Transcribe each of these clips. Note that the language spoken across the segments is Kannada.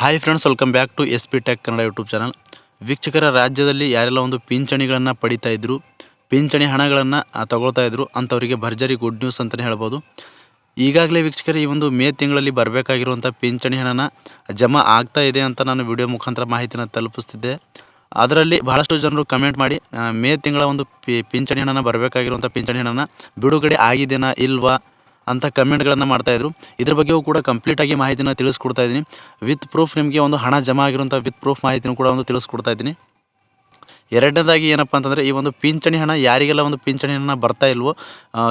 Hi friends welcome back to S P tech Kannada YouTube channel ವೀಕ್ಷಕರ ರಾಜ್ಯದಲ್ಲಿ ಯಾರೆಲ್ಲ ಒಂದು ಪಿಂಚಣಿಗಳನ್ನು ಪಡಿತಾ ಇದ್ರು, ಪಿಂಚಣಿ ಹಣಗಳನ್ನು ತಗೊಳ್ತಾ ಇದ್ರು, ಅಂಥವರಿಗೆ ಭರ್ಜರಿ ಗುಡ್ ನ್ಯೂಸ್ ಅಂತಲೇ ಹೇಳ್ಬೋದು. ಈಗಾಗಲೇ ವೀಕ್ಷಕರು, ಈ ಒಂದು ಮೇ ತಿಂಗಳಲ್ಲಿ ಬರಬೇಕಾಗಿರುವಂಥ ಪಿಂಚಣಿ ಹಣನ ಜಮಾ ಆಗ್ತಾ ಇದೆ ಅಂತ ನಾನು ವಿಡಿಯೋ ಮುಖಾಂತರ ಮಾಹಿತಿನ ತಲುಪಿಸ್ತಿದ್ದೆ. ಅದರಲ್ಲಿ ಬಹಳಷ್ಟು ಜನರು ಕಮೆಂಟ್ ಮಾಡಿ ಮೇ ತಿಂಗಳ ಒಂದು ಪಿ, ಪಿಂಚಣಿ ಹಣನ, ಬರಬೇಕಾಗಿರುವಂಥ ಪಿಂಚಣಿ ಹಣನ ಬಿಡುಗಡೆ ಆಗಿದೆನಾ ಇಲ್ವಾ ಅಂತ ಕಮೆಂಟ್ಗಳನ್ನು ಮಾಡ್ತಾಯಿದ್ರು ಇದ್ರ. ಬಗ್ಗೆಯೂ ಕೂಡ ಕಂಪ್ಲೀಟಾಗಿ ಮಾಹಿತಿನ ತಿಳಿಸ್ಕೊಡ್ತಾ ಇದ್ದೀನಿ. ವಿತ್ ಪ್ರೂಫ್ ನಿಮಗೆ ಒಂದು ಹಣ ಜಮಾ ಆಗಿರುವಂಥ ವಿತ್ ಪ್ರೂಫ್ ಮಾಹಿತಿನೂ ಕೂಡ ಒಂದು ತಿಳಿಸ್ಕೊಡ್ತಾ ಇದ್ದೀನಿ. ಎರಡನೇದಾಗಿ ಏನಪ್ಪ ಅಂತಂದರೆ ಈ ಒಂದು ಪಿಂಚಣಿ ಹಣ ಯಾರಿಗೆಲ್ಲ ಒಂದು ಪಿಂಚಣಿ ಹಣ ಬರ್ತಾ ಇಲ್ವೋ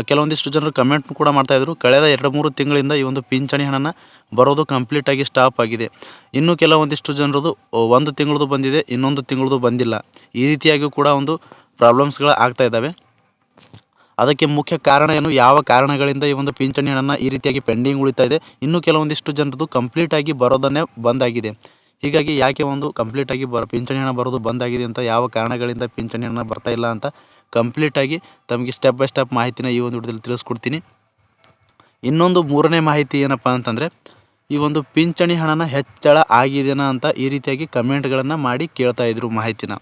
ಕೆಲವೊಂದಿಷ್ಟು ಜನರು ಕಮೆಂಟ್ ಕೂಡ ಮಾಡ್ತಾಯಿದ್ರು ಕಳೆದ ಎರಡು ಮೂರು ತಿಂಗಳಿಂದ ಈ ಒಂದು ಪಿಂಚಣಿ ಹಣನ ಬರೋದು ಕಂಪ್ಲೀಟಾಗಿ ಸ್ಟಾಪ್ ಆಗಿದೆ. ಇನ್ನು ಕೆಲವೊಂದಿಷ್ಟು ಜನರದು ಒಂದು ತಿಂಗಳದು ಬಂದಿದೆ, ಇನ್ನೊಂದು ತಿಂಗಳದು ಬಂದಿಲ್ಲ. ಈ ರೀತಿಯಾಗಿ ಕೂಡ ಒಂದು ಪ್ರಾಬ್ಲಮ್ಸ್ಗಳು ಆಗ್ತಾ ಇದ್ದಾವೆ. ಅದಕ್ಕೆ ಮುಖ್ಯ ಕಾರಣ ಏನು? ಯಾವ ಕಾರಣಗಳಿಂದ ಈ ಒಂದು ಪಿಂಚಣಿ ಹಣನ ಈ ರೀತಿಯಾಗಿ ಪೆಂಡಿಂಗ್ ಉಳಿತಾ ಇದೆ? ಇನ್ನು ಕೆಲವೊಂದಿಷ್ಟು ಜನರದು ಕಂಪ್ಲೀಟಾಗಿ ಬರೋದನ್ನೇ ಬಂದಾಗಿದೆ ಹೀಗಾಗಿ ಯಾಕೆ ಒಂದು ಕಂಪ್ಲೀಟಾಗಿ ಬರ ಪಿಂಚಣಿ ಹಣ ಬರೋದು ಬಂದಾಗಿದೆ ಅಂತ ಯಾವ ಕಾರಣಗಳಿಂದ ಪಿಂಚಣಿ ಹಣ ಬರ್ತಾ ಇಲ್ಲ ಅಂತ ಕಂಪ್ಲೀಟಾಗಿ ತಮಗೆ ಸ್ಟೆಪ್ ಬೈ ಸ್ಟೆಪ್ ಮಾಹಿತಿನ ಈ ಒಂದು ವಿಡಿಯೋದಲ್ಲಿ ತಿಳಿಸ್ಕೊಡ್ತೀನಿ. ಇನ್ನೊಂದು ಮೂರನೇ ಮಾಹಿತಿ ಏನಪ್ಪ ಅಂತಂದರೆ, ಈ ಒಂದು ಪಿಂಚಣಿ ಹಣನ ಹೆಚ್ಚಳ ಆಗಿದೆನಾ ಅಂತ ಈ ರೀತಿಯಾಗಿ ಕಮೆಂಟ್ಗಳನ್ನು ಮಾಡಿ ಕೇಳ್ತಾ ಇದ್ರು ಮಾಹಿತಿನ.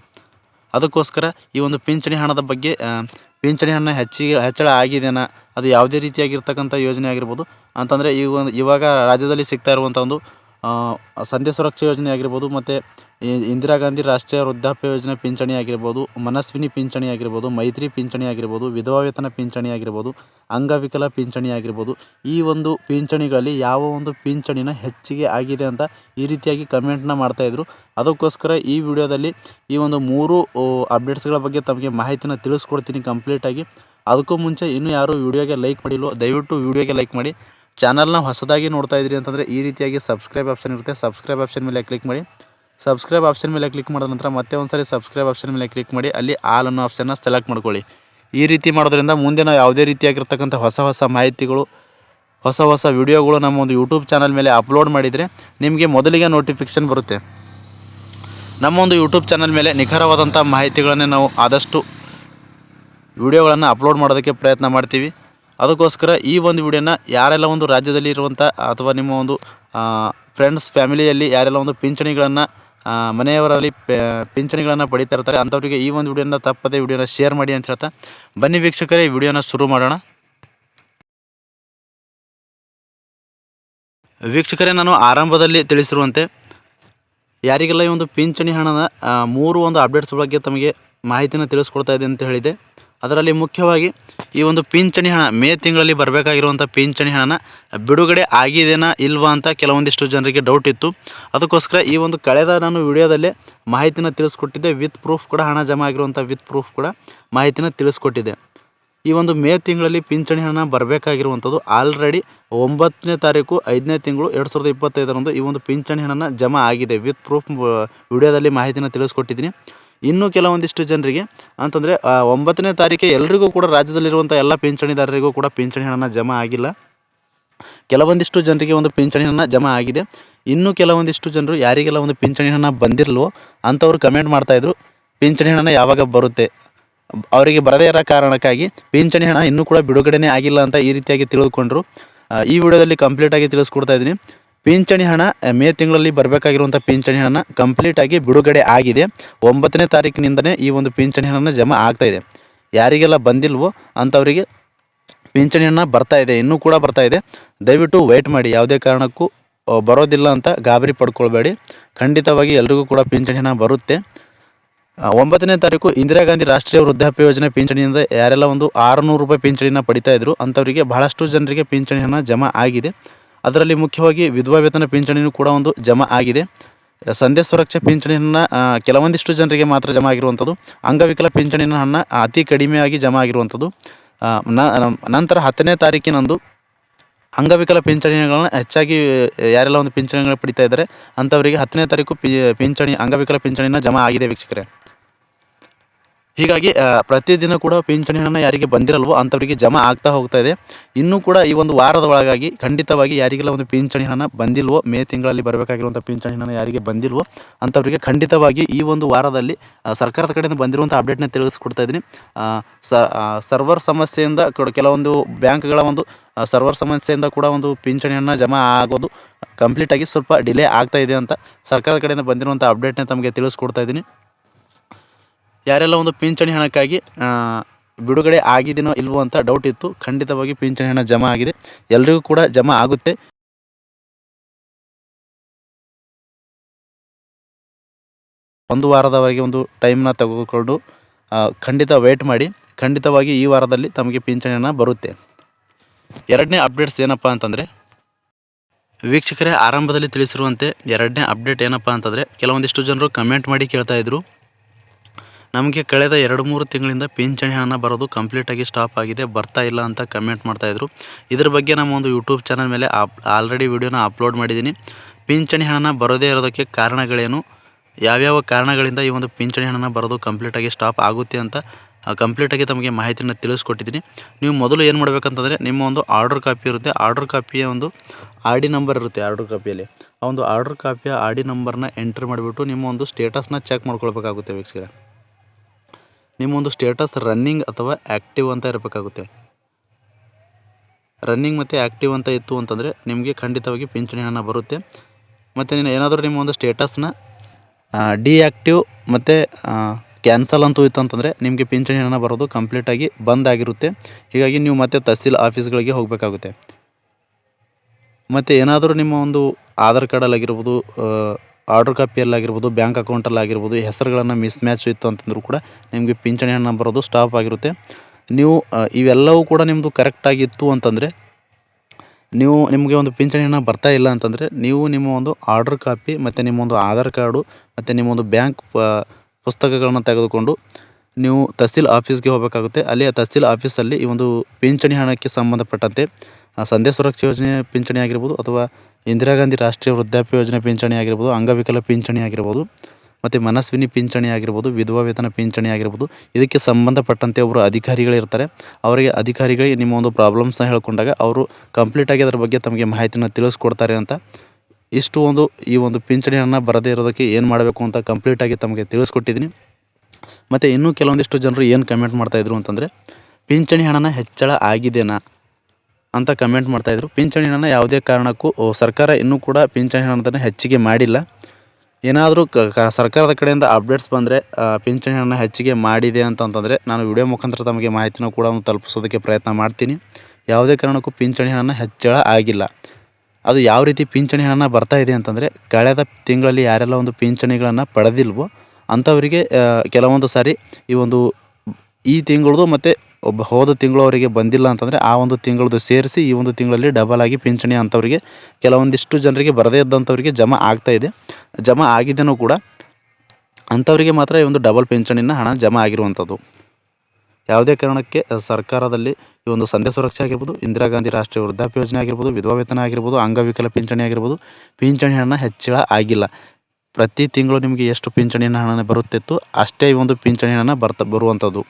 ಅದಕ್ಕೋಸ್ಕರ ಈ ಒಂದು ಪಿಂಚಣಿ ಹಣದ ಬಗ್ಗೆ ಆ, ಪಿಂಚಣಿ ಹಣ ಹೆಚ್ಚಿಗೆ ಹೆಚ್ಚಳ ಆಗಿದೆಯಾ ಅದು ಯಾವುದೇ ರೀತಿಯಾಗಿರ್ತಕ್ಕಂಥ ಯೋಜನೆ ಆಗಿರ್ಬೋದು. ಅಂತಂದರೆ ಈ ಒಂದು ಇವಾಗ ರಾಜ್ಯದಲ್ಲಿ ಸಿಗ್ತಾ ಇರುವಂಥ ಒಂದು ಸಂಧ್ಯಾ ಸುರಕ್ಷಾ ಯೋಜನೆ ಆಗಿರ್ಬೋದು ಮತ್ತು ಇಂದಿರಾ ಗಾಂಧಿ ರಾಷ್ಟ್ರೀಯ ವೃದ್ಧಾಪ್ಯ ಯೋಜನೆ ಪಿಂಚಣಿ ಆಗಿರ್ಬೋದು, ಮನಸ್ವಿನಿ ಪಿಂಚಣಿ ಆಗಿರ್ಬೋದು, ಮೈತ್ರಿ ಪಿಂಚಣಿ ಆಗಿರ್ಬೋದು, ವಿಧವಾ ವೇತನ ಪಿಂಚಣಿ ಆಗಿರ್ಬೋದು, ಅಂಗವಿಕಲ ಪಿಂಚಣಿ ಆಗಿರ್ಬೋದು, ಈ ಒಂದು ಪಿಂಚಣಿಗಳಲ್ಲಿ ಯಾವ ಒಂದು ಪಿಂಚಣಿನ ಹೆಚ್ಚಿಗೆ ಆಗಿದೆ ಅಂತ ಈ ರೀತಿಯಾಗಿ ಕಮೆಂಟ್ನ ಮಾಡ್ತಾಯಿದ್ರು ಅದಕ್ಕೋಸ್ಕರ ಈ ವಿಡಿಯೋದಲ್ಲಿ ಈ ಒಂದು ಮೂರು ಅಪ್ಡೇಟ್ಸ್ಗಳ ಬಗ್ಗೆ ತಮಗೆ ಮಾಹಿತಿನ ತಿಳಿಸ್ಕೊಡ್ತೀನಿ ಕಂಪ್ಲೀಟಾಗಿ ಅದಕ್ಕೂ ಮುಂಚೆ ಇನ್ನೂ ಯಾರು ವೀಡಿಯೋಗೆ ಲೈಕ್ ಮಾಡಿಲ್ಲ, ದಯವಿಟ್ಟು ವಿಡಿಯೋಗೆ ಲೈಕ್ ಮಾಡಿ. ಚಾನಲ್ನ ಹೊಸದಾಗಿ ನೋಡ್ತಾ ಇದ್ರಿ ಅಂತಂದರೆ ಈ ರೀತಿಯಾಗಿ ಸಬ್ಸ್ಕ್ರೈಬ್ ಆಪ್ಷನ್ ಇರುತ್ತೆ. ಸಬ್ಸ್ಕ್ರೈಬ್ ಆಪ್ಷನ್ ಮೇಲೆ ಕ್ಲಿಕ್ ಮಾಡಿ. ಸಬ್ಸ್ಕ್ರೈಬ್ ಆಪ್ಷನ್ ಮೇಲೆ ಕ್ಲಿಕ್ ಮಾಡಿದ ನಂತರ ಮತ್ತೆ ಒಂದು ಸಾರಿ ಸಬ್ಸ್ಕ್ರೈಬ್ ಆಪ್ಷನ್ ಮೇಲೆ ಕ್ಲಿಕ್ ಮಾಡಿ, ಅಲ್ಲಿ ಆಲ್ ಅನ್ನೋ ಆಪ್ಷನ್ನ ಸೆಲೆಕ್ಟ್ ಮಾಡ್ಕೊಳ್ಳಿ. ಈ ರೀತಿ ಮಾಡೋದ್ರಿಂದ ಮುಂದೆ ನಾವು ಯಾವುದೇ ರೀತಿಯಾಗಿರ್ತಕ್ಕಂಥ ಹೊಸ ಹೊಸ ಮಾಹಿತಿಗಳು, ಹೊಸ ಹೊಸ ವಿಡಿಯೋಗಳು ನಮ್ಮ ಒಂದು ಯೂಟ್ಯೂಬ್ ಚಾನಲ್ ಮೇಲೆ ಅಪ್ಲೋಡ್ ಮಾಡಿದರೆ ನಿಮಗೆ ಮೊದಲಿಗೆ ನೋಟಿಫಿಕೇಷನ್ ಬರುತ್ತೆ. ನಮ್ಮ ಒಂದು ಯೂಟ್ಯೂಬ್ ಚಾನಲ್ ಮೇಲೆ ನಿಖರವಾದಂಥ ಮಾಹಿತಿಗಳನ್ನೇ ನಾವು ಆದಷ್ಟು ವಿಡಿಯೋಗಳನ್ನು ಅಪ್ಲೋಡ್ ಮಾಡೋದಕ್ಕೆ ಪ್ರಯತ್ನ ಮಾಡ್ತೀವಿ. ಅದಕ್ಕೋಸ್ಕರ ಈ ಒಂದು ವಿಡಿಯೋನ ಯಾರೆಲ್ಲ ಒಂದು ರಾಜ್ಯದಲ್ಲಿ ಇರುವಂಥ ಅಥವಾ ನಿಮ್ಮ ಒಂದು ಫ್ರೆಂಡ್ಸ್ ಫ್ಯಾಮಿಲಿಯಲ್ಲಿ ಯಾರೆಲ್ಲ ಒಂದು ಪಿಂಚಣಿಗಳನ್ನು ಮನೆಯವರಲ್ಲಿ ಪಿಂಚಣಿಗಳನ್ನು ಪಡಿತಾ ಇರ್ತಾರೆ. ಅಂಥವ್ರಿಗೆ ಈ ಒಂದು ವಿಡಿಯೋನ ತಪ್ಪದೆ ವಿಡಿಯೋನ ಶೇರ್ ಮಾಡಿ ಅಂತ ಹೇಳ್ತಾ ಬನ್ನಿ ವೀಕ್ಷಕರೇ ವಿಡಿಯೋನ ಶುರು ಮಾಡೋಣ. ವೀಕ್ಷಕರೇ, ನಾನು ಆರಂಭದಲ್ಲಿ ತಿಳಿಸಿರುವಂತೆ ಯಾರಿಗೆಲ್ಲ ಈ ಒಂದು ಪಿಂಚಣಿ ಹಣದ ಮೂರು ಒಂದು ಅಪ್ಡೇಟ್ಸ್ ಬಗ್ಗೆ ತಮಗೆ ಮಾಹಿತಿನ ತಿಳಿಸ್ಕೊಡ್ತಾ ಇದೆ ಅಂತ ಹೇಳಿದೆ ಅದರಲ್ಲಿ ಮುಖ್ಯವಾಗಿ ಈ ಒಂದು ಪಿಂಚಣಿ ಹಣ, ಮೇ ತಿಂಗಳಲ್ಲಿ ಬರಬೇಕಾಗಿರುವಂಥ ಪಿಂಚಣಿ ಹಣನ ಬಿಡುಗಡೆ ಆಗಿದೆನಾ ಇಲ್ವಾ ಅಂತ ಕೆಲವೊಂದಿಷ್ಟು ಜನರಿಗೆ ಡೌಟ್ ಇತ್ತು. ಅದಕ್ಕೋಸ್ಕರ ಈ ಒಂದು ಕಳೆದ ನಾನು ವಿಡಿಯೋದಲ್ಲೇ ಮಾಹಿತಿನ ತಿಳಿಸ್ಕೊಟ್ಟಿದ್ದೆ. ವಿತ್ ಪ್ರೂಫ್ ಕೂಡ ಹಣ ಜಮಾ ಆಗಿರುವಂಥ ವಿತ್ ಪ್ರೂಫ್ ಕೂಡ ಮಾಹಿತಿನ ತಿಳಿಸ್ಕೊಟ್ಟಿದ್ದೆ. ಈ ಒಂದು ಮೇ ತಿಂಗಳಲ್ಲಿ ಪಿಂಚಣಿ ಹಣ ಬರಬೇಕಾಗಿರುವಂಥದ್ದು ಆಲ್ರೆಡಿ ಒಂಬತ್ತನೇ ತಾರೀಕು, ಐದನೇ ತಿಂಗಳು ಎರಡು ಸಾವಿರದ ಇಪ್ಪತ್ತೈದರಂದು ಈ ಒಂದು ಪಿಂಚಣಿ ಹಣನ ಜಮಾ ಆಗಿದೆ. ವಿತ್ ಪ್ರೂಫ್ ವಿಡಿಯೋದಲ್ಲಿ ಮಾಹಿತಿನ ತಿಳಿಸ್ಕೊಟ್ಟಿದ್ದೀನಿ. ಇನ್ನು ಕೆಲವೊಂದಿಷ್ಟು ಜನರಿಗೆ ಅಂತಂದರೆ ಒಂಬತ್ತನೇ ತಾರೀಕೆ ಎಲ್ರಿಗೂ ಕೂಡ ರಾಜ್ಯದಲ್ಲಿರುವಂಥ ಎಲ್ಲ ಪಿಂಚಣಿದಾರರಿಗೂ ಕೂಡ ಪಿಂಚಣಿ ಹಣನ ಜಮಾ ಆಗಿಲ್ಲ. ಕೆಲವೊಂದಿಷ್ಟು ಜನರಿಗೆ ಒಂದು ಪಿಂಚಣಿ ಹಣ ಜಮಾ ಆಗಿದೆ. ಇನ್ನೂ ಕೆಲವೊಂದಿಷ್ಟು ಜನರು ಯಾರಿಗೆಲ್ಲ ಒಂದು ಪಿಂಚಣಿ ಹಣ ಬಂದಿರಲ್ವೋ ಅಂಥವ್ರು ಕಮೆಂಟ್ ಮಾಡ್ತಾಯಿದ್ರು ಪಿಂಚಣಿ ಹಣ ಯಾವಾಗ ಬರುತ್ತೆ? ಅವರಿಗೆ ಬರದೇ ಇರೋ ಕಾರಣಕ್ಕಾಗಿ ಪಿಂಚಣಿ ಹಣ ಇನ್ನೂ ಕೂಡ ಬಿಡುಗಡೆನೇ ಆಗಿಲ್ಲ ಅಂತ ಈ ರೀತಿಯಾಗಿ ತಿಳಿದುಕೊಂಡ್ರು. ಈ ವಿಡಿಯೋದಲ್ಲಿ ಕಂಪ್ಲೀಟಾಗಿ ತಿಳಿಸ್ಕೊಡ್ತಾ ಇದ್ದೀನಿ. ಪಿಂಚಣಿ ಹಣ ಮೇ ತಿಂಗಳಲ್ಲಿ ಬರಬೇಕಾಗಿರುವಂಥ ಪಿಂಚಣಿ ಹಣ ಕಂಪ್ಲೀಟಾಗಿ ಬಿಡುಗಡೆ ಆಗಿದೆ. ಒಂಬತ್ತನೇ ತಾರೀಕಿನಿಂದನೇ ಈ ಒಂದು ಪಿಂಚಣಿ ಹಣನ ಜಮಾ ಆಗ್ತಾ ಇದೆ. ಯಾರಿಗೆಲ್ಲ ಬಂದಿಲ್ವೋ ಅಂಥವರಿಗೆ ಪಿಂಚಣಿ ಹಣ ಬರ್ತಾ ಇದೆ, ಇನ್ನೂ ಕೂಡ ಬರ್ತಾ ಇದೆ. ದಯವಿಟ್ಟು ವೆಯ್ಟ್ ಮಾಡಿ, ಯಾವುದೇ ಕಾರಣಕ್ಕೂ ಬರೋದಿಲ್ಲ ಅಂತ ಗಾಬರಿ ಪಡ್ಕೊಳ್ಬೇಡಿ. ಖಂಡಿತವಾಗಿ ಎಲ್ರಿಗೂ ಕೂಡ ಪಿಂಚಣಿ ಹಣ ಬರುತ್ತೆ. ಒಂಬತ್ತನೇ ತಾರೀಕು ಇಂದಿರಾ ಗಾಂಧಿ ರಾಷ್ಟ್ರೀಯ ವೃದ್ಧಾಪ್ಯ ಯೋಜನೆ ಪಿಂಚಣಿಯಿಂದ ಯಾರೆಲ್ಲ ಒಂದು ಆರುನೂರು ರೂಪಾಯಿ ಪಿಂಚಣಿನ ಪಡಿತಾ ಇದ್ರು ಅಂಥವರಿಗೆ ಬಹಳಷ್ಟು ಜನರಿಗೆ ಪಿಂಚಣಿ ಹಣ ಜಮಾ ಆಗಿದೆ. ಅದರಲ್ಲಿ ಮುಖ್ಯವಾಗಿ ವಿಧವಾ ವೇತನ ಪಿಂಚಣಿಯೂ ಕೂಡ ಒಂದು ಜಮಾ ಆಗಿದೆ. ಸಂಧ್ಯಾ ಸುರಕ್ಷಾ ಪಿಂಚಣಿಯನ್ನು ಕೆಲವೊಂದಿಷ್ಟು ಜನರಿಗೆ ಮಾತ್ರ ಜಮಾ ಆಗಿರುವಂಥದ್ದು. ಅಂಗವಿಕಲ ಪಿಂಚಣಿನ ಹಣ ಅತಿ ಕಡಿಮೆಯಾಗಿ ಜಮಾ ಆಗಿರುವಂಥದ್ದು. ನಂತರ ಹತ್ತನೇ ತಾರೀಕಿನಂದು ಅಂಗವಿಕಲ ಪಿಂಚಣಿಗಳನ್ನ ಹೆಚ್ಚಾಗಿ ಯಾರೆಲ್ಲ ಒಂದು ಪಿಂಚಣಿಗಳನ್ನ ಪಡಿತಾ ಇದ್ದಾರೆ, ಅಂಥವರಿಗೆ ಹತ್ತನೇ ತಾರೀಕು ಪಿಂಚಣಿ, ಅಂಗವಿಕಲ ಪಿಂಚಣಿನ ಜಮಾ ಆಗಿದೆ ವೀಕ್ಷಕರೇ. ಹೀಗಾಗಿ ಪ್ರತಿದಿನ ಕೂಡ ಪಿಂಚಣಿ ಹಣ ಯಾರಿಗೆ ಬಂದಿರಲ್ವೋ ಅಂಥವರಿಗೆ ಜಮಾ ಆಗ್ತಾ ಹೋಗ್ತಾ ಇದೆ. ಇನ್ನೂ ಕೂಡ ಈ ಒಂದು ವಾರದ ಒಳಗಾಗಿ ಖಂಡಿತವಾಗಿ ಯಾರಿಗೆಲ್ಲ ಒಂದು ಪಿಂಚಣಿ ಹಣ ಬಂದಿಲ್ವೋ, ಮೇ ತಿಂಗಳಲ್ಲಿ ಬರಬೇಕಾಗಿರುವಂಥ ಪಿಂಚಣಿ ಹಣ ಯಾರಿಗೆ ಬಂದಿಲ್ವೋ ಅಂಥವರಿಗೆ ಖಂಡಿತವಾಗಿ ಈ ಒಂದು ವಾರದಲ್ಲಿ ಸರ್ಕಾರದ ಕಡೆಯಿಂದ ಬಂದಿರುವಂಥ ಅಪ್ಡೇಟ್ನ ತಿಳಿಸ್ಕೊಡ್ತಾ ಇದ್ದೀನಿ. ಸರ್ವರ್ ಸಮಸ್ಯೆಯಿಂದ ಕೆಲವೊಂದು ಬ್ಯಾಂಕ್ಗಳ ಒಂದು ಸರ್ವರ್ ಸಮಸ್ಯೆಯಿಂದ ಕೂಡ ಒಂದು ಪಿಂಚಣಿ ಹಣ ಜಮಾ ಆಗೋದು ಕಂಪ್ಲೀಟಾಗಿ ಸ್ವಲ್ಪ ಡಿಲೇ ಆಗ್ತಾ ಇದೆ ಅಂತ ಸರ್ಕಾರದ ಕಡೆಯಿಂದ ಬಂದಿರುವಂಥ ಅಪ್ಡೇಟ್ನ ತಮಗೆ ತಿಳಿಸ್ಕೊಡ್ತಾ ಇದ್ದೀನಿ. ಯಾರೆಲ್ಲ ಒಂದು ಪಿಂಚಣಿ ಹಣಕ್ಕಾಗಿ ಬಿಡುಗಡೆ ಆಗಿದೆಯೋ ಇಲ್ವೋ ಅಂತ ಡೌಟ್ ಇತ್ತು, ಖಂಡಿತವಾಗಿ ಪಿಂಚಣಿ ಹಣ ಜಮಾ ಆಗಿದೆ. ಎಲ್ರಿಗೂ ಕೂಡ ಜಮಾ ಆಗುತ್ತೆ. ಒಂದು ವಾರದವರೆಗೆ ಒಂದು ಟೈಮ್ನ ತೆಗೆದುಕೊಂಡು ಖಂಡಿತ ವೇಟ್ ಮಾಡಿ. ಖಂಡಿತವಾಗಿ ಈ ವಾರದಲ್ಲಿ ತಮಗೆ ಪಿಂಚಣಿಯನ್ನು ಬರುತ್ತೆ. ಎರಡನೇ ಅಪ್ಡೇಟ್ಸ್ ಏನಪ್ಪ ಅಂತಂದರೆ, ವೀಕ್ಷಕರೇ, ಆರಂಭದಲ್ಲಿ ತಿಳಿಸಿರುವಂತೆ ಎರಡನೇ ಅಪ್ಡೇಟ್ ಏನಪ್ಪ ಅಂತಂದರೆ, ಕೆಲವೊಂದಿಷ್ಟು ಜನರು ಕಮೆಂಟ್ ಮಾಡಿ ಕೇಳ್ತಾ ಇದ್ರು. ನಮಗೆ ಕಳೆದ ಎರಡು ಮೂರು ತಿಂಗಳಿಂದ ಪಿಂಚಣಿ ಹಣ ಬರೋದು ಕಂಪ್ಲೀಟಾಗಿ ಸ್ಟಾಪ್ ಆಗಿದೆ, ಬರ್ತಾ ಇಲ್ಲ ಅಂತ ಕಮೆಂಟ್ ಮಾಡ್ತಾಯಿದ್ರು ಇದ್ರ. ಬಗ್ಗೆ ನಮ್ಮ ಒಂದು ಯೂಟ್ಯೂಬ್ ಚಾನಲ್ ಮೇಲೆ ಆಲ್ರೆಡಿ ವಿಡಿಯೋನ ಅಪ್ಲೋಡ್ ಮಾಡಿದ್ದೀನಿ. ಪಿಂಚಣಿ ಹಣನ ಬರೋದೇ ಇರೋದಕ್ಕೆ ಕಾರಣಗಳೇನು? ಯಾವ್ಯಾವ ಕಾರಣಗಳಿಂದ ಈ ಒಂದು ಪಿಂಚಣಿ ಹಣನ ಬರೋದು ಕಂಪ್ಲೀಟಾಗಿ ಸ್ಟಾಪ್ ಆಗುತ್ತೆ ಅಂತ ಕಂಪ್ಲೀಟಾಗಿ ತಮಗೆ ಮಾಹಿತಿನ ತಿಳಿಸ್ಕೊಟ್ಟಿದ್ದೀನಿ. ನೀವು ಮೊದಲು ಏನು ಮಾಡಬೇಕಂತಂದರೆ, ನಿಮ್ಮ ಒಂದು ಆರ್ಡರ್ ಕಾಪಿ ಇರುತ್ತೆ. ಆರ್ಡರ್ ಕಾಪಿಯ ಒಂದು ಆರ್ ಡಿ ನಂಬರ್ ಇರುತ್ತೆ ಆರ್ಡರ್ ಕಾಪಿಯಲ್ಲಿ ಆ ಒಂದು ಆರ್ಡರ್ ಕಾಪಿಯ ಆರ್ ಡಿ ನಂಬರ್ನ ಎಂಟ್ರಿ ಮಾಡಿಬಿಟ್ಟು ನಿಮ್ಮ ಒಂದು ಸ್ಟೇಟಸ್ನ ಚೆಕ್ ಮಾಡ್ಕೊಳ್ಬೇಕಾಗುತ್ತೆ ವೀಕ್ಷಕರೇ. ನಿಮ್ಮ ಒಂದು ಸ್ಟೇಟಸ್ ರನ್ನಿಂಗ್ ಅಥವಾ ಆ್ಯಕ್ಟಿವ್ ಅಂತ ಇರಬೇಕಾಗುತ್ತೆ. ರನ್ನಿಂಗ್ ಮತ್ತು ಆ್ಯಕ್ಟಿವ್ ಅಂತ ಇತ್ತು ಅಂತಂದರೆ ನಿಮಗೆ ಖಂಡಿತವಾಗಿ ಪಿಂಚಣಿ ಹಣ ಬರುತ್ತೆ. ಮತ್ತು ನೀನು ಏನಾದರೂ ನಿಮ್ಮ ಒಂದು ಸ್ಟೇಟಸ್ನ ಡಿಆ್ಯಕ್ಟಿವ್ ಮತ್ತು ಕ್ಯಾನ್ಸಲ್ ಅಂತೂ ಇತ್ತು ಅಂತಂದರೆ ನಿಮಗೆ ಪಿಂಚಣಿ ಹಣ ಬರೋದು ಕಂಪ್ಲೀಟಾಗಿ ಬಂದ್ ಆಗಿರುತ್ತೆ. ಹೀಗಾಗಿ ನೀವು ಮತ್ತೆ ತಹಸೀಲ್ ಆಫೀಸ್ಗಳಿಗೆ ಹೋಗಬೇಕಾಗುತ್ತೆ. ಮತ್ತು ಏನಾದರೂ ನಿಮ್ಮ ಒಂದು ಆಧಾರ್ ಕಾರ್ಡಲ್ಲಾಗಿರ್ಬೋದು ಆರ್ಡರ್ ಕಾಪಿಯಲ್ಲಾಗಿರ್ಬೋದು, ಬ್ಯಾಂಕ್ ಅಕೌಂಟಲ್ಲಾಗಿರ್ಬೋದು ಹೆಸರುಗಳನ್ನು ಮಿಸ್ ಮ್ಯಾಚ್ ಇತ್ತು ಅಂತಂದರೂ ಕೂಡ ನಿಮಗೆ ಪಿಂಚಣಿ ಹಣ ಬರೋದು ಸ್ಟಾಪ್ ಆಗಿರುತ್ತೆ. ನೀವು ಇವೆಲ್ಲವೂ ಕೂಡ ನಿಮ್ಮದು ಕರೆಕ್ಟಾಗಿತ್ತು ಅಂತಂದರೆ, ನೀವು ನಿಮಗೆ ಒಂದು ಪಿಂಚಣಿ ಹಣ ಬರ್ತಾ ಇಲ್ಲ ಅಂತಂದರೆ, ನೀವು ನಿಮ್ಮ ಒಂದು ಆರ್ಡರ್ ಕಾಪಿ ಮತ್ತು ನಿಮ್ಮ ಒಂದು ಆಧಾರ್ ಕಾರ್ಡು ಮತ್ತು ನಿಮ್ಮ ಒಂದು ಬ್ಯಾಂಕ್ ಪುಸ್ತಕಗಳನ್ನು ತೆಗೆದುಕೊಂಡು ನೀವು ತಹಸೀಲ್ ಆಫೀಸ್ಗೆ ಹೋಗಬೇಕಾಗುತ್ತೆ. ಅಲ್ಲಿ ಆ ತಹಸೀಲ್ ಆಫೀಸಲ್ಲಿ ಈ ಒಂದು ಪಿಂಚಣಿ ಹಣಕ್ಕೆ ಸಂಬಂಧಪಟ್ಟಂತೆ ಸಂಧ್ಯಾ ಸುರಕ್ಷಾ ಯೋಜನೆ ಪಿಂಚಣಿ ಆಗಿರ್ಬೋದು ಅಥವಾ ಇಂದಿರಾ ಗಾಂಧಿ ರಾಷ್ಟ್ರೀಯ ವೃದ್ಧಾಪ್ಯ ಯೋಜನೆ ಪಿಂಚಣಿ ಆಗಿರ್ಬೋದು, ಅಂಗವಿಕಲ ಪಿಂಚಣಿ ಆಗಿರ್ಬೋದು, ಮತ್ತು ಮನಸ್ವಿನಿ ಪಿಂಚಣಿ ಆಗಿರ್ಬೋದು, ವಿಧವಾ ವೇತನ ಪಿಂಚಣಿ ಆಗಿರ್ಬೋದು, ಇದಕ್ಕೆ ಸಂಬಂಧಪಟ್ಟಂತೆ ಒಬ್ಬರು ಅಧಿಕಾರಿಗಳಿರ್ತಾರೆ ಅವರಿಗೆ ಅಧಿಕಾರಿಗಳಿಗೆ ನಿಮ್ಮ ಒಂದು ಪ್ರಾಬ್ಲಮ್ಸ್ನ ಹೇಳ್ಕೊಂಡಾಗ ಅವರು ಕಂಪ್ಲೀಟಾಗಿ ಅದರ ಬಗ್ಗೆ ತಮಗೆ ಮಾಹಿತಿನ ತಿಳಿಸ್ಕೊಡ್ತಾರೆ ಅಂತ. ಇಷ್ಟು ಒಂದು, ಈ ಒಂದು ಪಿಂಚಣಿಯನ್ನು ಬರದೇ ಇರೋದಕ್ಕೆ ಏನು ಮಾಡಬೇಕು ಅಂತ ಕಂಪ್ಲೀಟಾಗಿ ತಮಗೆ ತಿಳಿಸ್ಕೊಟ್ಟಿದ್ದೀನಿ. ಮತ್ತು ಇನ್ನೂ ಕೆಲವೊಂದಿಷ್ಟು ಜನರು ಏನು ಕಮೆಂಟ್ ಮಾಡ್ತಾಯಿದ್ರು ಅಂತಂದರೆ, ಪಿಂಚಣಿ ಹಣನ ಹೆಚ್ಚಳ ಆಗಿದೆನಾ? ಅಂತ ಕಮೆಂಟ್ ಮಾಡ್ತಾಯಿದ್ರು ಪಿಂಚಣಿ ಹಣನ ಯಾವುದೇ ಕಾರಣಕ್ಕೂ ಸರ್ಕಾರ ಇನ್ನೂ ಕೂಡ ಪಿಂಚಣಿ ಹಣದನ್ನು ಹೆಚ್ಚಿಗೆ ಮಾಡಿಲ್ಲ. ಏನಾದರೂ ಸರ್ಕಾರದ ಕಡೆಯಿಂದ ಅಪ್ಡೇಟ್ಸ್ ಬಂದರೆ ಪಿಂಚಣಿ ಹಣ ಹೆಚ್ಚಿಗೆ ಮಾಡಿದೆ ಅಂತಂತಂದರೆ ನಾನು ವಿಡಿಯೋ ಮುಖಾಂತರ ತಮಗೆ ಮಾಹಿತಿನೂ ಕೂಡ ತಲುಪಿಸೋದಕ್ಕೆ ಪ್ರಯತ್ನ ಮಾಡ್ತೀನಿ. ಯಾವುದೇ ಕಾರಣಕ್ಕೂ ಪಿಂಚಣಿ ಹಣನ ಹೆಚ್ಚಳ ಆಗಿಲ್ಲ. ಅದು ಯಾವ ರೀತಿ ಪಿಂಚಣಿ ಹಣ ಬರ್ತಾ ಇದೆ ಅಂತಂದರೆ, ಕಳೆದ ತಿಂಗಳಲ್ಲಿ ಯಾರೆಲ್ಲ ಒಂದು ಪಿಂಚಣಿಗಳನ್ನು ಪಡೆದಿಲ್ವೋ, ಅಂಥವರಿಗೆ ಕೆಲವೊಂದು ಸಾರಿ ಈ ಒಂದು ಈ ತಿಂಗಳದು ಮತ್ತು ಒಬ್ಬ ಹೋದ ತಿಂಗಳು ಅವರಿಗೆ ಬಂದಿಲ್ಲ ಅಂತಂದರೆ ಆ ಒಂದು ತಿಂಗಳದ್ದು ಸೇರಿಸಿ ಈ ಒಂದು ತಿಂಗಳಲ್ಲಿ ಡಬಲ್ ಆಗಿ ಪಿಂಚಣಿ ಅಂಥವ್ರಿಗೆ ಕೆಲವೊಂದಿಷ್ಟು ಜನರಿಗೆ ಬರದೇ ಇದ್ದಂಥವ್ರಿಗೆ ಜಮಾ ಆಗ್ತಾ ಇದೆ. ಜಮಾ ಆಗಿದ್ದೇನೂ ಕೂಡ ಅಂಥವರಿಗೆ ಮಾತ್ರ ಈ ಒಂದು ಡಬಲ್ ಪಿಂಚಣಿನ ಹಣ ಜಮಾ ಆಗಿರುವಂಥದ್ದು. ಯಾವುದೇ ಕಾರಣಕ್ಕೆ ಸರ್ಕಾರದಲ್ಲಿ ಈ ಒಂದು ಸಂಧ್ಯಾ ಸುರಕ್ಷೆ ಆಗಿರ್ಬೋದು, ಇಂದಿರಾ ಗಾಂಧಿ ರಾಷ್ಟ್ರೀಯ ವೃದ್ಧಾಪ್ಯ ಯೋಜನೆ ಆಗಿರ್ಬೋದು, ವಿಧವಾ ವೇತನ ಆಗಿರ್ಬೋದು, ಅಂಗವಿಕಲ ಪಿಂಚಣಿ ಆಗಿರ್ಬೋದು, ಪಿಂಚಣಿ ಹಣ ಹೆಚ್ಚಳ ಆಗಿಲ್ಲ. ಪ್ರತಿ ತಿಂಗಳು ನಿಮಗೆ ಎಷ್ಟು ಪಿಂಚಣಿಯನ್ನು ಹಣ ಬರುತ್ತಿತ್ತು ಅಷ್ಟೇ ಈ ಒಂದು ಪಿಂಚಣಿ ಹಣ ಬರ್ತಾ ಬರುವಂಥದ್ದು.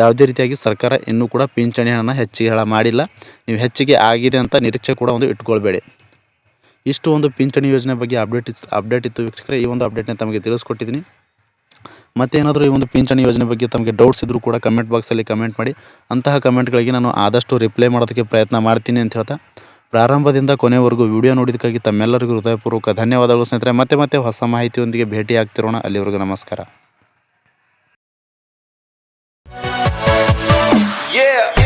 ಯಾವುದೇ ರೀತಿಯಾಗಿ ಸರ್ಕಾರ ಇನ್ನೂ ಕೂಡ ಪಿಂಚಣಿ ಹಣ ಹೆಚ್ಚಿಗೆ ಹೇಳ ಮಾಡಿಲ್ಲ. ನೀವು ಹೆಚ್ಚಿಗೆ ಆಗಿದೆ ಅಂತ ನಿರೀಕ್ಷೆ ಕೂಡ ಒಂದು ಇಟ್ಕೊಳ್ಬೇಡಿ. ಇಷ್ಟು ಒಂದು ಪಿಂಚಣಿ ಯೋಜನೆ ಬಗ್ಗೆ ಅಪ್ಡೇಟ್ ಅಪ್ಡೇಟ್ ಇತ್ತು ವೀಕ್ಷಕರೇ, ಈ ಒಂದು ಅಪ್ಡೇಟ್ನ ತಮಗೆ ತಿಳಿಸ್ಕೊಟ್ಟಿದ್ದೀನಿ. ಮತ್ತೇನಾದರೂ ಈ ಒಂದು ಪಿಂಚಣಿ ಯೋಜನೆ ಬಗ್ಗೆ ತಮಗೆ ಡೌಟ್ಸ್ ಇದ್ದರೂ ಕೂಡ ಕಮೆಂಟ್ ಬಾಕ್ಸಲ್ಲಿ ಕಮೆಂಟ್ ಮಾಡಿ. ಅಂತಹ ಕಮೆಂಟ್ಗಳಿಗೆ ನಾನು ಆದಷ್ಟು ರಿಪ್ಲೈ ಮಾಡೋದಕ್ಕೆ ಪ್ರಯತ್ನ ಮಾಡ್ತೀನಿ ಅಂತ ಹೇಳ್ತಾ. ಪ್ರಾರಂಭದಿಂದ ಕೊನೆವರೆಗೂ ವಿಡಿಯೋ ನೋಡಿದ್ದಕ್ಕಾಗಿ ತಮ್ಮೆಲ್ಲರಿಗೂ ಹೃದಯಪೂರ್ವಕ ಧನ್ಯವಾದಗಳು ಸ್ನೇಹಿತರೆ. ಮತ್ತೆ ಮತ್ತೆ ಹೊಸ ಮಾಹಿತಿಯೊಂದಿಗೆ ಭೇಟಿ ಆಗ್ತಿರೋಣ ಅಲ್ಲಿವರೆಗೂ ನಮಸ್ಕಾರ. Yeah.